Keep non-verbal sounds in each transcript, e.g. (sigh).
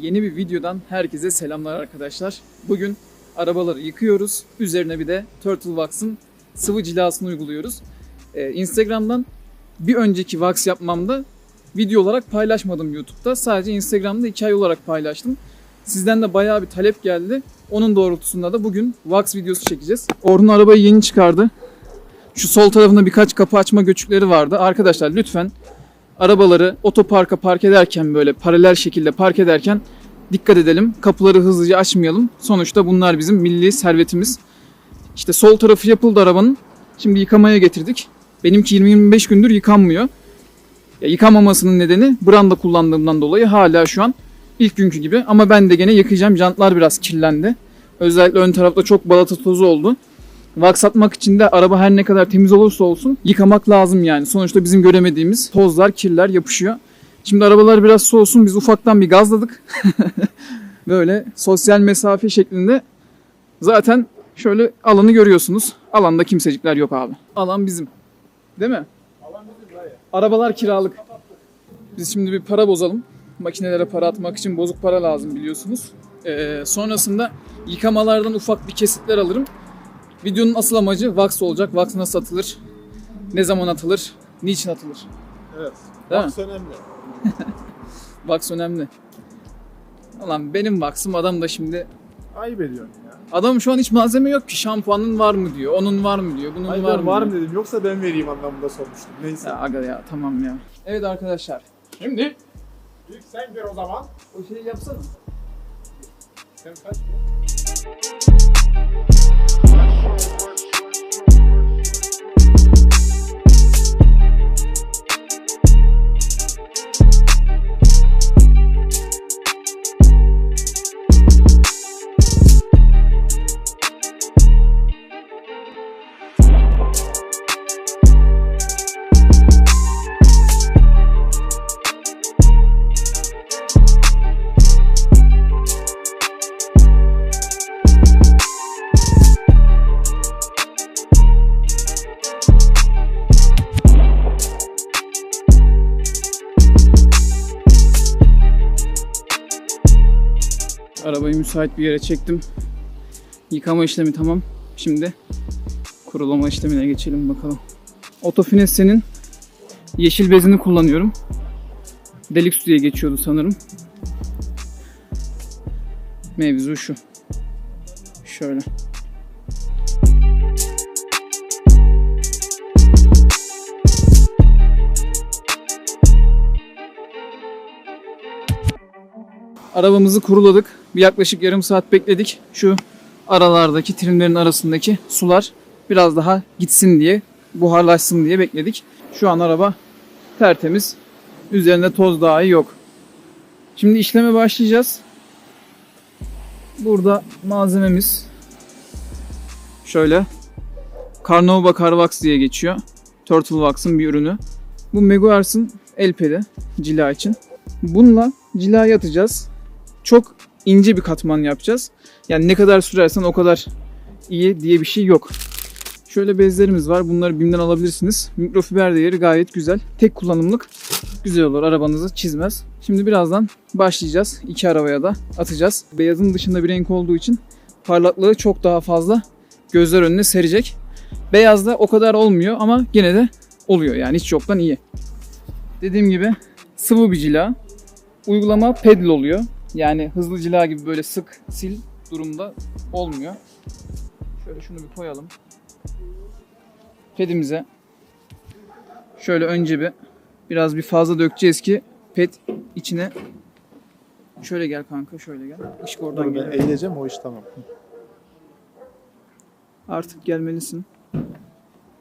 Yeni bir videodan herkese selamlar arkadaşlar. Bugün arabaları yıkıyoruz. Üzerine bir de Turtle Wax'ın sıvı cilasını uyguluyoruz. Ee, Instagram'dan bir önceki wax yapmamda video olarak paylaşmadım YouTube'da. Sadece Instagram'da hikaye olarak paylaştım. Sizden de bayağı bir talep geldi. Onun doğrultusunda da bugün wax videosu çekeceğiz. Orhun arabayı yeni çıkardı. Şu sol tarafında birkaç kapı açma göçükleri vardı. Arkadaşlar lütfen arabaları otoparka park ederken böyle paralel şekilde park ederken dikkat edelim. Kapıları hızlıca açmayalım. Sonuçta bunlar bizim milli servetimiz. İşte sol tarafı yapıldı arabanın. Şimdi yıkamaya getirdik. Benimki 20-25 gündür yıkanmıyor. Ya yıkamamasının nedeni branda kullandığımdan dolayı hala şu an ilk günkü gibi. Ama ben de gene yıkayacağım. Jantlar biraz kirlendi. Özellikle ön tarafta çok balata tozu oldu. Wax atmak için de araba her ne kadar temiz olursa olsun yıkamak lazım yani. Sonuçta bizim göremediğimiz tozlar, kirler yapışıyor. Şimdi arabalar biraz soğusun biz ufaktan bir gazladık. (laughs) Böyle sosyal mesafe şeklinde zaten şöyle alanı görüyorsunuz. Alanda kimsecikler yok abi. Alan bizim. Değil mi? Arabalar kiralık. Biz şimdi bir para bozalım. Makinelere para atmak için bozuk para lazım biliyorsunuz. Ee, sonrasında yıkamalardan ufak bir kesitler alırım. Videonun asıl amacı wax olacak. Wax nasıl atılır? Ne zaman atılır? Niçin atılır? Evet. Değil Wax önemli. (laughs) Wax önemli. Ulan benim wax'ım adam da şimdi Ayıp ediyorsun ya. adam şu an hiç malzeme yok ki şampuanın var mı diyor. Onun var mı diyor. Bunun Hayır var mı? var diyor. mı dedim yoksa ben vereyim anlamında sormuştum. Neyse. Ya aga ya tamam ya. Evet arkadaşlar. Şimdi İlk sen ver o zaman. o şeyi yapsana. Sen kaç? Música Arabayı müsait bir yere çektim. Yıkama işlemi tamam. Şimdi kurulama işlemine geçelim bakalım. Otofinesse'nin yeşil bezini kullanıyorum. Deluxe diye geçiyordu sanırım. Mevzu şu. Şöyle. Arabamızı kuruladık. Bir yaklaşık yarım saat bekledik. Şu aralardaki trimlerin arasındaki sular biraz daha gitsin diye, buharlaşsın diye bekledik. Şu an araba tertemiz. Üzerinde toz dahi yok. Şimdi işleme başlayacağız. Burada malzememiz şöyle Carnauba Carvax diye geçiyor. Turtle Wax'ın bir ürünü. Bu Meguiar's'ın el pedi cila için. Bununla cilayı atacağız. Çok ince bir katman yapacağız. Yani ne kadar sürersen o kadar iyi diye bir şey yok. Şöyle bezlerimiz var. Bunları BİM'den alabilirsiniz. Mikrofiber değeri gayet güzel. Tek kullanımlık güzel olur. Arabanızı çizmez. Şimdi birazdan başlayacağız. İki arabaya da atacağız. Beyazın dışında bir renk olduğu için parlaklığı çok daha fazla gözler önüne serecek. Beyazda o kadar olmuyor ama gene de oluyor. Yani hiç yoktan iyi. Dediğim gibi sıvı bir cila. Uygulama pedal oluyor. Yani hızlı cila gibi böyle sık sil durumda olmuyor. Şöyle şunu bir koyalım. Pedimize şöyle önce bir biraz bir fazla dökeceğiz ki ped içine şöyle gel kanka şöyle gel. Işık oradan geliyor. eğileceğim o iş tamam. Artık gelmelisin.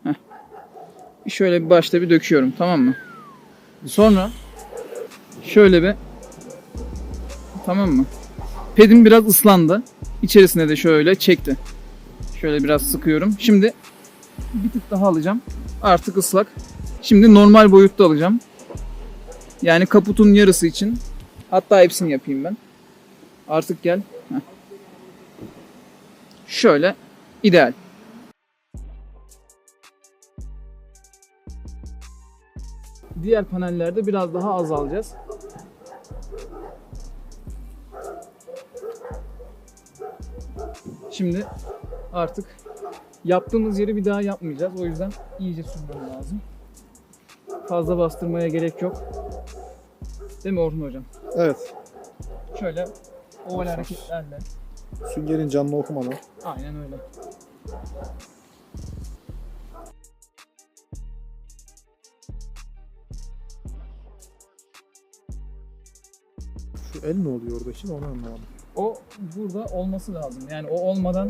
Heh. Şöyle bir başta bir döküyorum tamam mı? Sonra şöyle bir tamam mı? Pedim biraz ıslandı. İçerisine de şöyle çekti. Şöyle biraz sıkıyorum. Şimdi bir tık daha alacağım. Artık ıslak. Şimdi normal boyutta alacağım. Yani kaputun yarısı için. Hatta hepsini yapayım ben. Artık gel. Şöyle ideal. Diğer panellerde biraz daha az Şimdi artık yaptığımız yeri bir daha yapmayacağız. O yüzden iyice sürmem lazım. Fazla bastırmaya gerek yok. Değil mi Orhun hocam? Evet. Şöyle oval hareketlerle. Süngerin canlı okumadan. Aynen öyle. Şu el ne oluyor orada şimdi onu anlamadım. O burada olması lazım. Yani o olmadan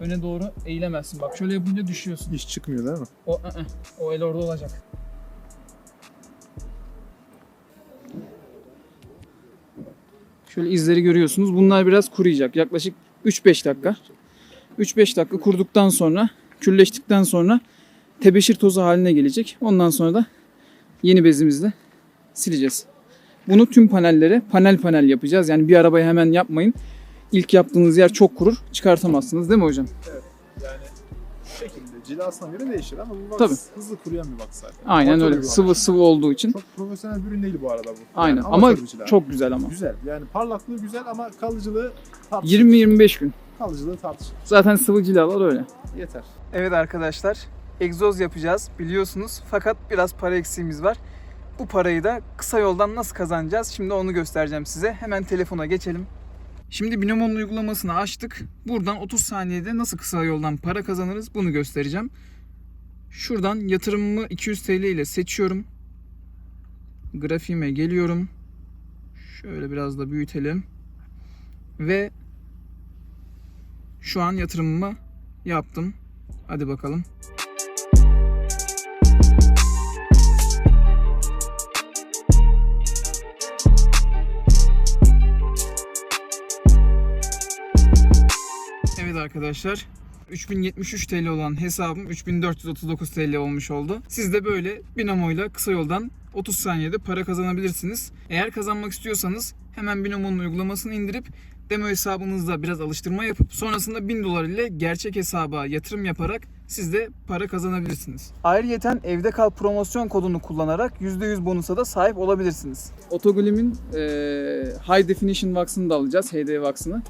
öne doğru eğilemezsin. Bak şöyle yapınca düşüyorsun. İş çıkmıyor değil mi? O, ı-ı. o el orada olacak. Şöyle izleri görüyorsunuz. Bunlar biraz kuruyacak. Yaklaşık 3-5 dakika. 3-5 dakika kurduktan sonra, külleştikten sonra tebeşir tozu haline gelecek. Ondan sonra da yeni bezimizle sileceğiz. Bunu tüm panellere panel panel yapacağız. Yani bir arabaya hemen yapmayın. İlk yaptığınız yer çok kurur. Çıkartamazsınız değil mi hocam? Yani şu şekilde cilasına göre değişir ama bu Tabii. hızlı kuruyan bir wax zaten. Aynen Amatör öyle. bir. Sıvı sıvı olduğu için. Çok profesyonel bir ürün değil bu arada bu. Aynen Yani ama amatör bir cila. çok güzel ama. güzel. Yani parlaklığı güzel ama kalıcılığı tartışılır. 20-25 gün. Kalıcılığı tartışılır. Zaten sıvı cilalar öyle. Yeter. Evet arkadaşlar, egzoz yapacağız biliyorsunuz. Fakat biraz para eksiğimiz var. Bu parayı da kısa yoldan nasıl kazanacağız? Şimdi onu göstereceğim size. Hemen telefona geçelim. Şimdi Binomo'nun uygulamasını açtık. Buradan 30 saniyede nasıl kısa yoldan para kazanırız bunu göstereceğim. Şuradan yatırımımı 200 TL ile seçiyorum. Grafiğime geliyorum. Şöyle biraz da büyütelim. Ve şu an yatırımımı yaptım. Hadi bakalım. Evet arkadaşlar. 3073 TL olan hesabım 3439 TL olmuş oldu. Siz de böyle Binomo'yla kısa yoldan 30 saniyede para kazanabilirsiniz. Eğer kazanmak istiyorsanız hemen Binomo'nun uygulamasını indirip demo hesabınızda biraz alıştırma yapıp sonrasında 1000 dolar ile gerçek hesaba yatırım yaparak siz de para kazanabilirsiniz. Ayrıyeten evde kal promosyon kodunu kullanarak %100 bonusa da sahip olabilirsiniz. Otoglim'in High Definition Wax'ını da alacağız, HD Wax'ını.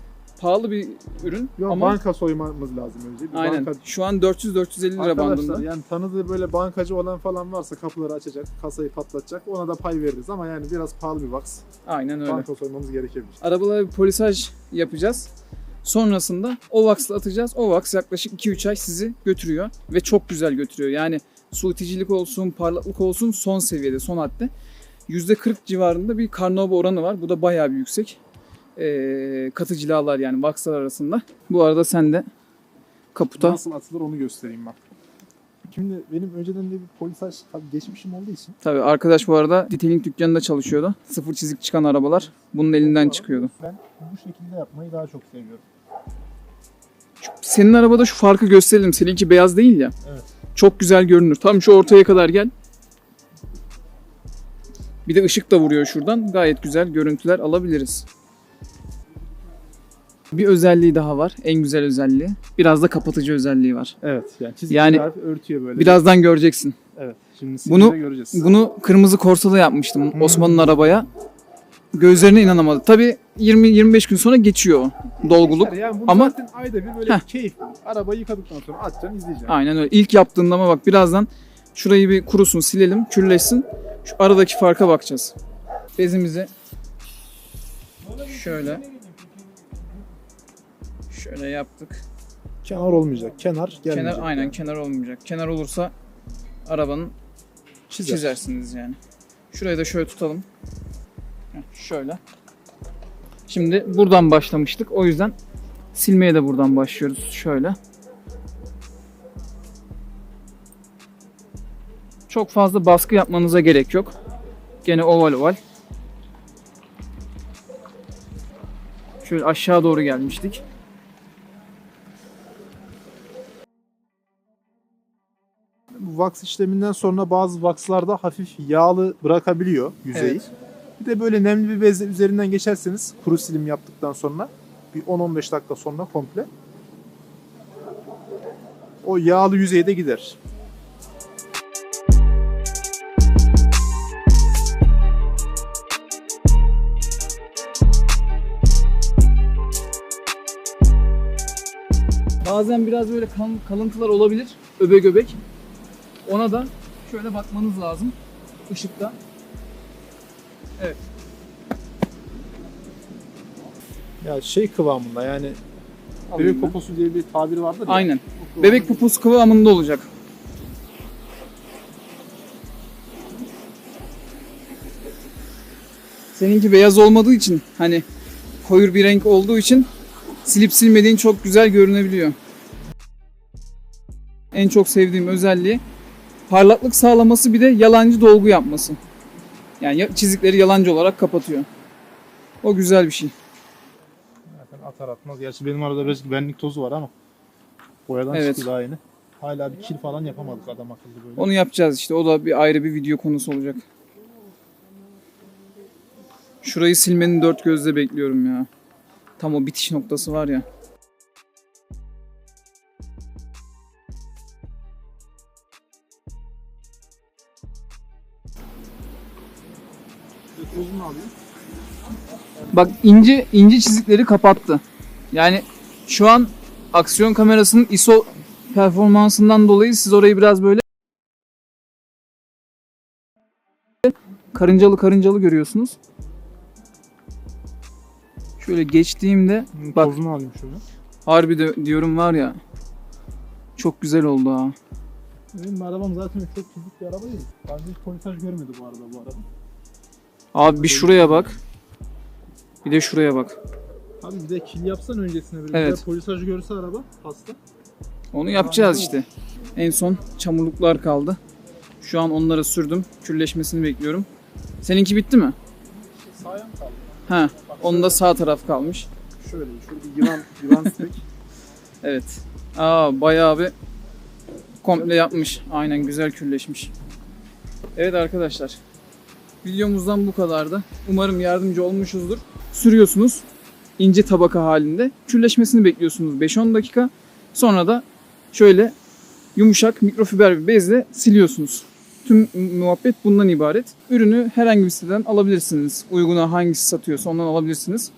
Pahalı bir ürün Yok, ama banka soymamız lazım önce. Bir aynen. Banka... Şu an 400-450 lira Arkadaşlar bandında. yani tanıdığı böyle bankacı olan falan varsa kapıları açacak, kasayı patlatacak. Ona da pay veririz ama yani biraz pahalı bir wax. Aynen öyle. Banka soymamız gerekebilir. Arabalara bir polisaj yapacağız. Sonrasında o vaksla atacağız. O vaks yaklaşık 2-3 ay sizi götürüyor ve çok güzel götürüyor. Yani su iticilik olsun, parlaklık olsun son seviyede, son hadde. %40 civarında bir karnova oranı var. Bu da bayağı bir yüksek. Ee, katı cilalar yani vakslar arasında. Bu arada sen de kaputa Nasıl atılır onu göstereyim bak. Şimdi benim önceden de bir polisaj tabii geçmişim olduğu için Tabii arkadaş bu arada detailing dükkanında çalışıyordu. Sıfır çizik çıkan arabalar bunun elinden çıkıyordu. ben bu şekilde yapmayı daha çok seviyorum. Senin arabada şu farkı gösterelim. Seninki beyaz değil ya. Evet. Çok güzel görünür. Tam şu ortaya kadar gel. Bir de ışık da vuruyor şuradan. Gayet güzel görüntüler alabiliriz. Bir özelliği daha var. En güzel özelliği. Biraz da kapatıcı özelliği var. Evet yani çizgi Yani- harfi örtüyor böyle. Birazdan göreceksin. Evet. Şimdi Bunu- göreceğiz. Bunu kırmızı korsada yapmıştım Hmm. Osman'ın arabaya. Gözlerine inanamadı. Tabii 20-25 gün sonra geçiyor dolguluk. Yani Ama- zaten ayda bir böyle Heh. keyif. Arabayı yıkadıktan sonra açacaksın izleyeceksin. Aynen öyle. İlk yaptığında ama bak birazdan şurayı bir kurusun, silelim, külleşsin. Şu aradaki farka bakacağız. Bezimizi şöyle şöyle yaptık. Kenar olmayacak. Kenar gelmeyecek. Kenar aynen kenar olmayacak. Kenar olursa arabanın Çizer. çizersiniz yani. Şurayı da şöyle tutalım. Heh, şöyle. Şimdi buradan başlamıştık. O yüzden silmeye de buradan başlıyoruz. Şöyle. Çok fazla baskı yapmanıza gerek yok. Gene oval oval. Şöyle aşağı doğru gelmiştik. Wax işleminden sonra bazı waxlarda hafif yağlı bırakabiliyor yüzeyi. Evet. Bir de böyle nemli bir bezle üzerinden geçerseniz kuru silim yaptıktan sonra bir 10-15 dakika sonra komple o yağlı yüzey de gider. Bazen biraz böyle kan- kalıntılar olabilir. Öbek öbek. Ona da şöyle bakmanız lazım. Işıkta. Evet. Ya şey kıvamında yani alayım bebek poposu diye bir tabir vardır ya. Aynen. Bebek poposu kıvamında olacak. Seninki beyaz olmadığı için hani koyu bir renk olduğu için silip silmediğin çok güzel görünebiliyor. En çok sevdiğim özelliği parlaklık sağlaması bir de yalancı dolgu yapması. Yani ya- çizikleri yalancı olarak kapatıyor. O güzel bir şey. Zaten atar atmaz. Gerçi benim arada biraz güvenlik tozu var ama boyadan Evet. çıktı daha yeni. Hala bir kil falan yapamadık adam akıllı böyle. Onu yapacağız işte. O da bir ayrı bir video konusu olacak. Şurayı silmenin dört gözle bekliyorum ya. Tam o bitiş noktası var ya. Bak ince ince çizikleri kapattı. Yani şu an aksiyon kamerasının ISO performansından dolayı siz orayı biraz böyle karıncalı karıncalı görüyorsunuz. Şöyle geçtiğimde Bak. Tozunu alayım şöyle. harbi de diyorum var ya çok güzel oldu ha. Benim arabam zaten çok çizik bir araba değil. Önce hiç polisaj görmedi bu arada bu araba. Abi bir şuraya bak. Bir de şuraya bak. Abi bir de kil yapsan öncesine böyle. Evet. Evet. polisaj görse araba hasta. Onu yapacağız işte. En son çamurluklar kaldı. Şu an onlara sürdüm. Külleşmesini bekliyorum. Seninki bitti mi? Sağ yan kaldı. Ha, onun da sağ taraf kalmış. Şöyle şurada bir yılan, (laughs) yılan tek. Evet. Aa bayağı bir komple yapmış. Aynen güzel külleşmiş. Evet arkadaşlar. Videomuzdan bu kadardı. Umarım yardımcı olmuşuzdur. Sürüyorsunuz ince tabaka halinde. Külleşmesini bekliyorsunuz 5-10 dakika. Sonra da şöyle yumuşak mikrofiber bir bezle siliyorsunuz. Tüm muhabbet bundan ibaret. Ürünü herhangi bir siteden alabilirsiniz. Uyguna hangisi satıyorsa ondan alabilirsiniz.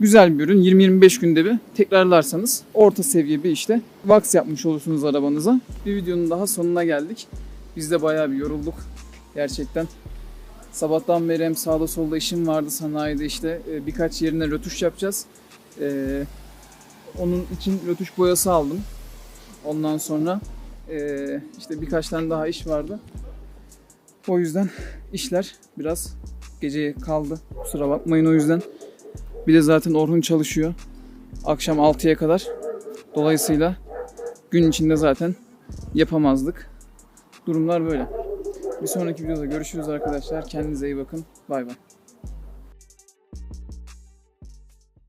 Güzel bir ürün. 20-25 günde bir tekrarlarsanız orta seviye bir işte wax yapmış olursunuz arabanıza. Bir videonun daha sonuna geldik. Biz de bayağı bir yorulduk. Gerçekten. Sabahtan beri hem sağda solda işim vardı sanayide işte Ee, birkaç yerine rötuş yapacağız. Ee, onun için rötuş boyası aldım. Ondan sonra ee, işte birkaç tane daha iş vardı. O yüzden işler biraz geceye kaldı. Kusura bakmayın o yüzden. Bir de zaten Orhun çalışıyor. Akşam 6'ya kadar. Dolayısıyla gün içinde zaten yapamazdık. Durumlar böyle. Bir sonraki videoda görüşürüz arkadaşlar. Kendinize iyi bakın. Bay bay.